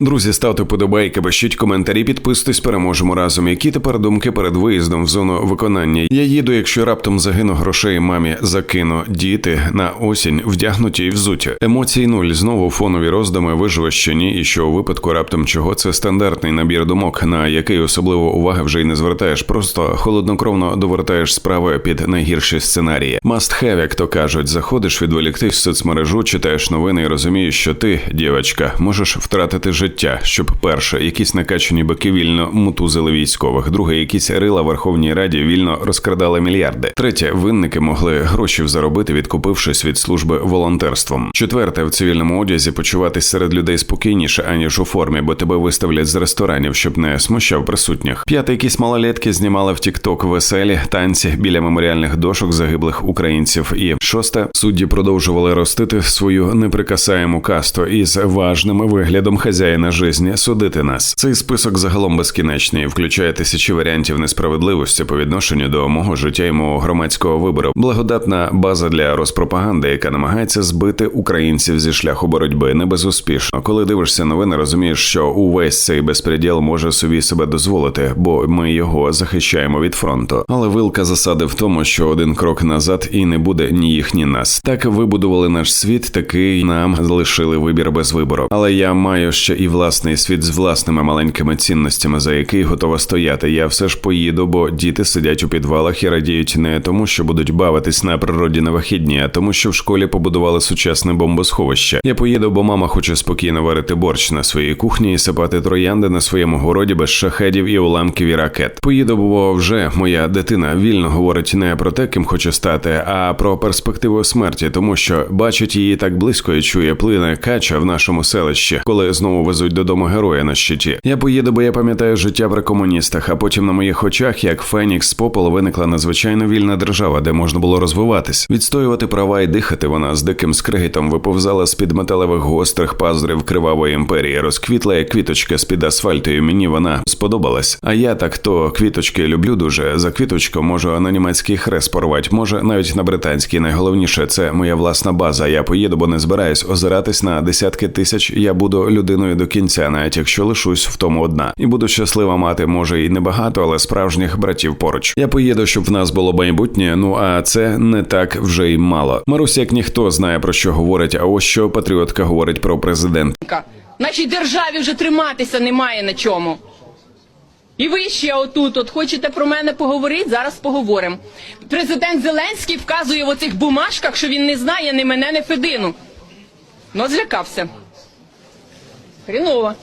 Друзі, ставте подобайки, пишіть коментарі, підписуйтесь, переможемо разом. Які тепер думки перед виїздом в зону виконання? Я їду, якщо раптом загину грошей мамі закину. Діти на осінь вдягнуті і взуті. Емоцій нуль. Знову фонові роздуми виживе ще ні, і що у випадку раптом чого це стандартний набір думок, на який особливо уваги вже й не звертаєш. Просто холоднокровно довертаєш справи під найгірші сценарії. Must have, як то кажуть, заходиш відволіктись в соцмережу, читаєш новини і розумієш, що ти, дівчатка, можеш втратити життя, щоб перше, якісь накачані бики вільно мутузили військових, друге, якісь рила Верховній Раді вільно розкрадали мільярди. Третє, винники могли гроші заробити, відкупившись від служби волонтерством. Четверте, в цивільному одязі почуватись серед людей спокійніше, аніж у формі, бо тебе виставлять з ресторанів, щоб не смущав присутніх. П'яте, якісь малолетки знімали в Тікток веселі танці біля меморіальних дошок загиблих українців. І шосте, судді продовжували ростити свою неприкасаєму касту із важним виглядом хазяїна жизні судити нас. Цей список загалом безкінечний, включає тисячі варіантів несправедливості по відношенню до мого життя і мого громадського вибору. Благодатна база для розпропаганди, яка намагається збити українців зі шляху боротьби не безуспішно. Коли дивишся новини, розумієш, що увесь цей безпреділ може собі себе дозволити, бо ми його захищаємо від фронту. Але вилка засади в тому, що один крок назад і не буде ні їх, ні нас. Так вибудували наш світ, такий нам залишили вибір без вибору. Але я маю ще і власний світ з власними маленькими цінностями, за який готова стояти. Я все ж поїду, бо діти сидять у підвалах і радіють не тому, що будуть бавитись на природі на вихідні, а тому, що в школі побудували сучасне бомбосховище. Я поїду, бо мама хоче спокійно варити борщ на своїй кухні і сипати троянди на своєму городі без шахедів і уламків і ракет. Поїду, бо вже моя дитина вільно говорить не про те, ким хоче стати, а про перспективу смерті, тому що бачить її так близько і чує плине кача в нашому селищі, коли знову везуть додому героя на щиті. Я поїду, бо я пам'ятаю життя при комуністах, а потім на моїх очах, як Фенікс з попелу, виникла надзвичайно вільна держава, де можна було розвиватись, відстоювати права і дихати. Вона з диким скригітом виповзала з під металевих гострих пазурів кривавої імперії, розквітла як квіточка з під асфальту. і Мені вона сподобалась. А я так то квіточки люблю дуже. За квіточку можу на німецький хрест порвати, може навіть на британський. Найголовніше це моя власна база. Я поїду, бо не збираюсь озиратись на десятки тисяч. Я буду людиною до кінця, навіть якщо лишусь в тому одна, і буду щаслива мати, може і небагато, але справжніх братів поруч. Я поїду, щоб в нас було майбутнє. Ну а це не так вже й мало. Марусь, як ніхто знає про що говорить. А ось що патріотка говорить про президента. Нашій державі вже триматися немає на чому. І ви ще отут, от хочете про мене поговорити? Зараз поговоримо. Президент Зеленський вказує в оцих бумажках, що він не знає ні мене, ні Федину. Ну, злякався. Хріново.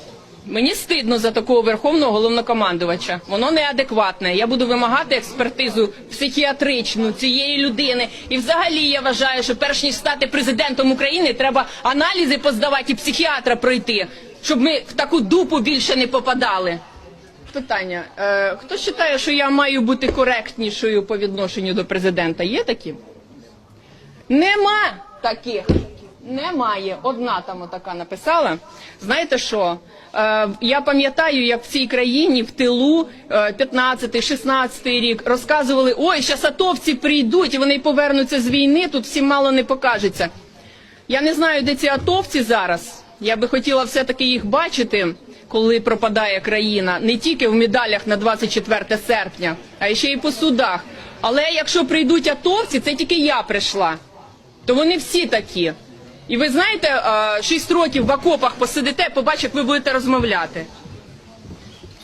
Мені стидно за такого верховного головнокомандувача. Воно неадекватне. Я буду вимагати експертизу психіатричну цієї людини. І взагалі я вважаю, що перш ніж стати президентом України, треба аналізи поздавати і психіатра пройти, щоб ми в таку дупу більше не попадали. Питання: е, хто вважає, що я маю бути коректнішою по відношенню до президента? Є такі? Нема таких. Немає. Одна там така написала. Знаєте що? Е, я пам'ятаю, як в цій країні в тилу е, 15-16 рік розказували: ой, зараз атовці прийдуть і вони повернуться з війни. Тут всім мало не покажеться. Я не знаю, де ці атовці зараз. Я би хотіла все-таки їх бачити, коли пропадає країна, не тільки в медалях на 24 серпня, а ще й по судах. Але якщо прийдуть атовці, це тільки я прийшла. То вони всі такі. І ви знаєте, 6 років в окопах посидите, побачите, як ви будете розмовляти.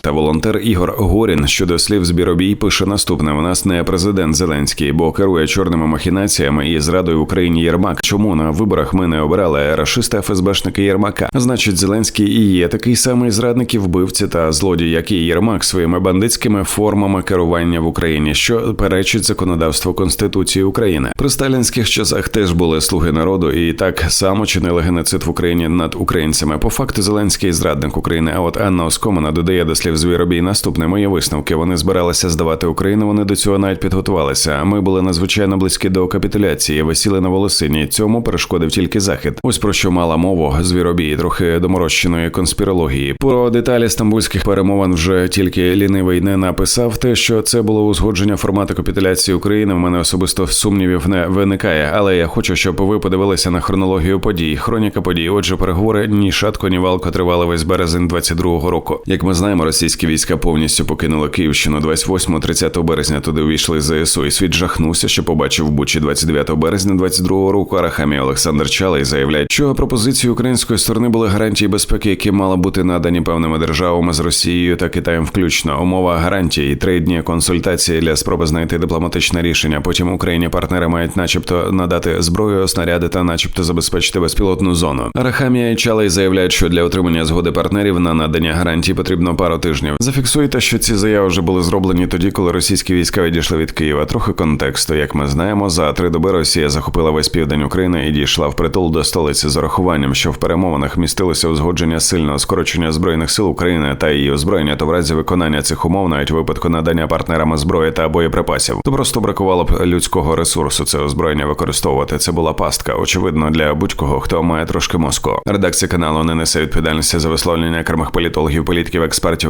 Та волонтер Ігор Горін щодо слів Збіробій пише наступне: у нас не президент Зеленський, бо керує чорними махінаціями і зрадою Україні Єрмак. Чому на виборах ми не обирали рашиста ФСБшника Єрмака? Значить, Зеленський і є такий самий зрадник і вбивці та злодій, як і Єрмак своїми бандитськими формами керування в Україні, що перечить законодавству Конституції України. При сталінських часах теж були слуги народу, і так само чинили геноцид в Україні над українцями. По факту Зеленський зрадник України. А от Анна Оскомана додає до слів Звіробій. Наступне мої висновки. Вони збиралися здавати Україну. Вони до цього навіть підготувалися. Ми були надзвичайно близькі до капітуляції, висіли на волосині. Цьому перешкодив тільки захід. Ось про що мала мову Звіробій, трохи доморощеної конспірології. Про деталі стамбульських перемовин вже тільки лінивий не написав. Те, що це було узгодження формату капітуляції України. В мене особисто сумнівів не виникає, але я хочу, щоб ви подивилися на хронологію подій. Хроніка подій. Отже, переговори ні шатко, ні валко тривали весь березень 22-го року. Як ми знаємо, російські війська повністю покинули Київщину 28-30 березня. Туди увійшли ЗСУ, і світ жахнувся, що побачив в Бучі 29 березня 22-го року. Арахамі Олександр Чалий заявляє, що пропозиції української сторони були гарантії безпеки, які мали бути надані певними державами з Росією та Китаєм, включно умова гарантії, три дні консультації для спроби знайти дипломатичне рішення. Потім Україні партнери мають, начебто, надати зброю, снаряди та, начебто, забезпечити безпілотну зону. Арахамія і Чалий заявляють, що для отримання згоди партнерів на надання гарантій потрібно пару тижнів. Зафіксуйте, що ці заяви вже були зроблені тоді, коли російські війська відійшли від Києва. Трохи контексту, як ми знаємо, за три доби Росія захопила весь південь України і дійшла впритул до столиці з урахуванням, що в перемовинах містилося узгодження сильного скорочення збройних сил України та її озброєння, то в разі виконання цих умов, навіть випадку надання партнерами зброї та боєприпасів, то просто бракувало б людського ресурсу. Це озброєння використовувати. Це була пастка. Очевидно, для будь-кого, хто має трошки мозку. Редакція каналу не несе відповідальності за висловлення окремих політологів, політиків, експертів,